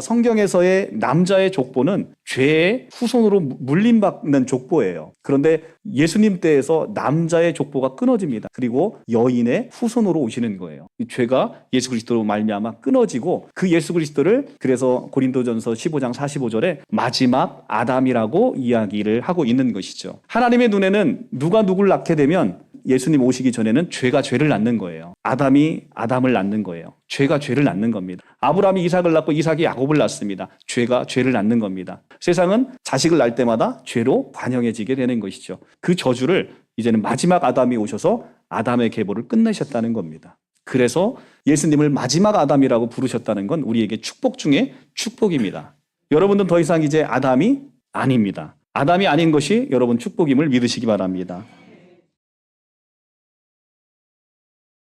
성경에서의 남자의 족보는 죄의 후손으로 물림받는 족보예요. 그런데 예수님 때에서 남자의 족보가 끊어집니다. 그리고 여인의 후손으로 오시는 거예요. 이 죄가 예수 그리스도로 말미암아 끊어지고 그 예수 그리스도를 그래서 고린도전서 15장 45절에 마지막 아담이라고 이야기를 하고 있는 것이죠. 하나님의 눈에는 누가 누굴 낳게 되면 예수님 오시기 전에는 죄가 죄를 낳는 거예요. 아담이 아담을 낳는 거예요. 죄가 죄를 낳는 겁니다. 아브라함이 이삭을 낳고 이삭이 야곱을 낳습니다. 죄가 죄를 낳는 겁니다. 세상은 자식을 낳을 때마다 죄로 관영해지게 되는 것이죠. 그 저주를 이제는 마지막 아담이 오셔서 아담의 계보를 끝내셨다는 겁니다. 그래서 예수님을 마지막 아담이라고 부르셨다는 건 우리에게 축복 중에 축복입니다. 여러분은 더 이상 이제 아담이 아닙니다. 아담이 아닌 것이 여러분 축복임을 믿으시기 바랍니다.